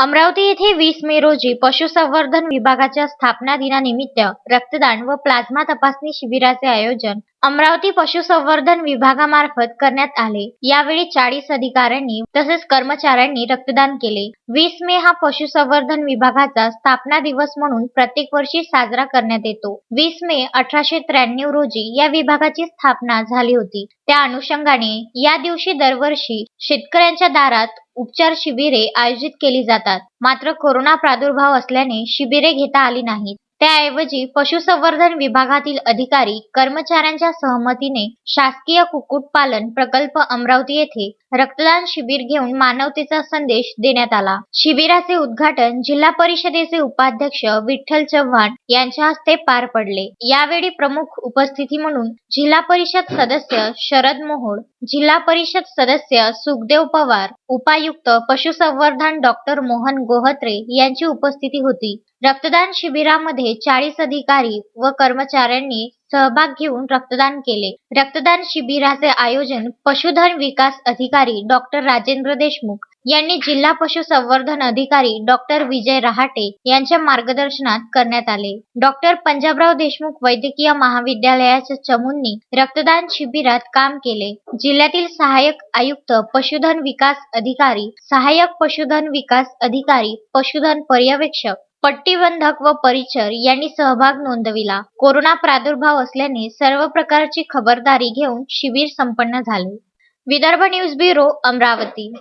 अमरावती येथे वीस मे रोजी पशुसंवर्धन विभागाच्या स्थापना दिनानिमित्त रक्तदान व प्लाझ्मा तपासणी शिबिराचे आयोजन अमरावती पशुसंवर्धन विभागामार्फत करण्यात आले. यावेळी चाळीस अधिकाऱ्यांनी तसेच कर्मचाऱ्यांनी रक्तदान केले. वीस मे हा पशुसंवर्धन विभागाचा स्थापना दिवस म्हणून प्रत्येक वर्षी साजरा करण्यात येतो. वीस मे अठराशे त्र्याण्णव रोजी या विभागाची स्थापना झाली होती. त्या अनुषंगाने या दिवशी दरवर्षी शेतकऱ्यांच्या दारात उपचार शिबिरे आयोजित केली जातात. मात्र कोरोना प्रादुर्भाव असल्याने शिबिरे घेता आली नाहीत. त्याऐवजी पशुसंवर्धन विभागातील अधिकारी कर्मचाऱ्यांच्या सहमतीने शासकीय कुक्कुटपालन प्रकल्प अमरावती येथे रक्तदान शिबिर घेऊन मानवतेचा संदेश देण्यात आला. शिबिराचे उद्घाटन जिल्हा परिषदेचे उपाध्यक्ष विठ्ठल चव्हाण यांच्या हस्ते पार पडले. यावेळी प्रमुख उपस्थिती म्हणून जिल्हा परिषद सदस्य शरद मोहोळ जिल्हा परिषद सदस्य सुखदेव पवार उपायुक्त पशुसंवर्धन डॉक्टर मोहन गोहत्रे यांची उपस्थिती होती. रक्तदान शिबिरामध्ये चाळीस अधिकारी व कर्मचाऱ्यांनी सहभाग घेऊन रक्तदान केले. रक्तदान शिबिराचे आयोजन पशुधन विकास अधिकारी डॉक्टर राजेंद्र देशमुख यांनी जिल्हा पशुसंवर्धन अधिकारी डॉक्टर विजय रहाटे यांच्या मार्गदर्शनात करण्यात आले. डॉक्टर पंजाबराव देशमुख वैद्यकीय महाविद्यालयाच्या चमूंनी रक्तदान शिबिरात काम केले. जिल्ह्यातील सहाय्यक आयुक्त पशुधन विकास अधिकारी सहाय्यक पशुधन विकास अधिकारी पशुधन पर्यवेक्षक पट्टीबंधक व परिचर यांनी सहभाग नोंदविला. कोरोना प्रादुर्भाव असल्याने सर्व प्रकारची खबरदारी घेऊन शिबिर संपन्न झाले. Vidarbha news bureau Amravati.